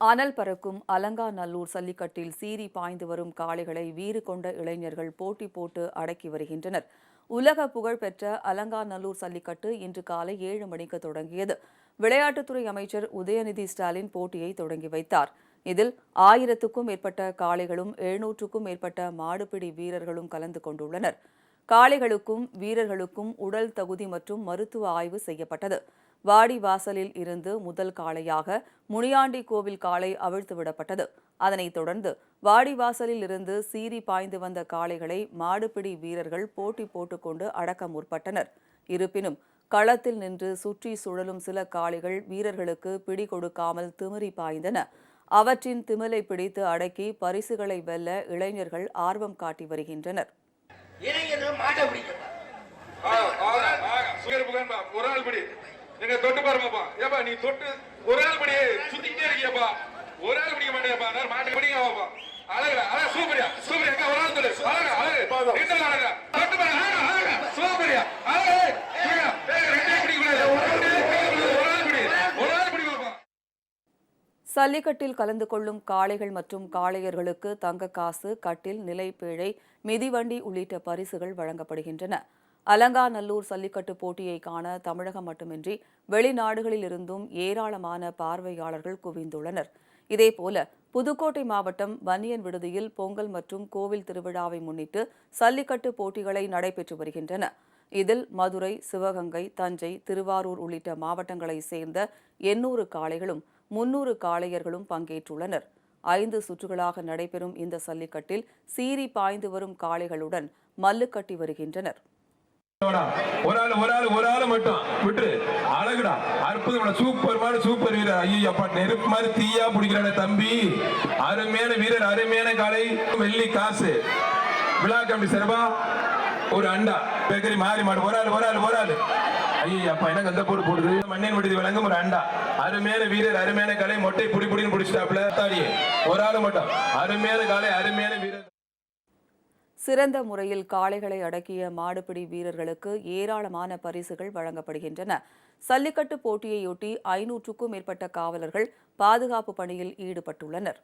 அனல் பறக்கும் அலங்காநல்லூர் சல்லிக்கட்டில் சீறி பாய்ந்து வரும் காளைகளை வீறு கொண்ட இளைஞர்கள் போட்டி போட்டு அடக்கி வருகின்றனர். உலக புகழ்பெற்ற அலங்காநல்லூர் சல்லிக்கட்டு இன்று காலை ஏழு மணிக்கு தொடங்கியது. விளையாட்டுத்துறை அமைச்சர் உதயநிதி ஸ்டாலின் போட்டியை தொடங்கி வைத்தார். இதில் ஆயிரத்துக்கும் மேற்பட்ட காளைகளும் எழுநூற்றுக்கும் மேற்பட்ட மாடுபிடி வீரர்களும் கலந்து கொண்டுள்ளனர். காளைகளுக்கும் வீரர்களுக்கும் உடல் தகுதி மற்றும் மருத்துவ ஆய்வு செய்யப்பட்டது. வாடி வாசலில் இருந்து முதல் காளையாக முனியாண்டி கோவில் காளை அவிழ்த்து விடப்பட்டது. அதனைத் தொடர்ந்து வாடிவாசலில் இருந்து சீறி பாய்ந்து வந்த காளைகளை மாடுபிடி வீரர்கள் போட்டி போட்டுக்கொண்டு அடக்க முற்பட்டனர். இருப்பினும் களத்தில் நின்று சுற்றி சுழலும் சில காளைகள் வீரர்களுக்கு பிடி கொடுக்காமல் திமிரி பாய்ந்தன. அவற்றின் திமிலை பிடித்து அடக்கி பரிசுகளை வெல்ல இளைஞர்கள் ஆர்வம் காட்டி வருகின்றனர். இளைஞர்கள் மாட்டை பிடிக்கணும் நீங்க தொட்டு பாருங்கப்பா. ஏப்பா நீ தொட்டு ஒரு ஆள் படி சுத்திக்கிட்டே இருக்கியப்பா. ஒரு ஆள் பிடிக்க மாட்டேப்பா நான் மாட்டு பிடிங்க வாப்பா அழகு அழகு சூப்பரியா சூப்பரியா. அக்கா ஒரு ஆள் தொடு அழகு அழகு. ரெண்டு ஆள் அழகா. தொட்டு பாருங்க அழகு அழகு. சூப்பரியா. அழகு. சூப்பரியா. ஏய், ரெண்டே பிடிக்க கூடாது. ஒரு ஆள் பிடி, ஒரு ஆள் பிடி. ஒரு ஆள் பிடி வாப்பா சல்லிக்கட்டில் கலந்து கொள்ளும் காளைகள் மற்றும் காளையர்களுக்கு தங்க காசு கட்டில் நிலைப்பேழை மிதிவண்டி உள்ளிட்ட பரிசுகள் வழங்கப்படுகின்றன. அலங்காநல்லூர் சல்லிக்கட்டு போட்டியை காண தமிழகம் மட்டுமின்றி வெளிநாடுகளில் இருந்தும் ஏராளமான பார்வையாளர்கள் குவிந்துள்ளனர். இதேபோல புதுக்கோட்டை மாவட்டம் வன்னியன் விடுதியில் பொங்கல் மற்றும் கோவில் திருவிழாவை முன்னிட்டு சல்லிக்கட்டு போட்டிகளை நடைபெற்று வருகின்றன. இதில் மதுரை சிவகங்கை தஞ்சை திருவாரூர் உள்ளிட்ட மாவட்டங்களைச் சேர்ந்த எண்ணூறு காளைகளும் முன்னூறு காளையர்களும் பங்கேற்றுள்ளனர். ஐந்து சுற்றுகளாக நடைபெறும் இந்த சல்லிக்கட்டில் சீறி பாய்ந்து வரும் காளைகளுடன் மல்லுக்கட்டி வருகின்றனர். ஒரு ஆள் ஒரு ஆள் ஒரு ஆள் மட்டும். விட்டுரு. அழகுடா. அற்புதம் சூப்பர் மாதிரி சூப்பர் வீரர் ஐயோ அப்பா நெருப்பு மாதிரி தீயா பிடிக்கிறானே தம்பி. அருமையான வீரர் அருமையான காலை வெள்ளி காசு. விழா கம்பி சர்பா? ஒரு அண்டா. பேக்கரி மாறி மாடு. ஒரு ஆள் ஒரு ஆள் ஒரு ஆள். ஐயோ அப்பா என்ன கந்த போடு போடுது? மண்ணின் விடுதி வழங்கும் ஒரு அண்டா. அருமையான வீரர் அருமையான கலை மொட்டை புடி புடின்னு பிடிச்சிட்டாப்ல தாடியே ஒரு ஆள் மட்டும். அருமையான காலை அருமையான வீரர். சிறந்த முறையில் காளைகளை அடக்கிய மாடுபிடி வீரர்களுக்கு ஏராளமான பரிசுகள் வழங்கப்படுகின்றன. சல்லிக்கட்டு போட்டியையொட்டி ஐநூற்றுக்கும் மேற்பட்ட காவலர்கள் பாதுகாப்பு பணியில் ஈடுபட்டுள்ளனர்.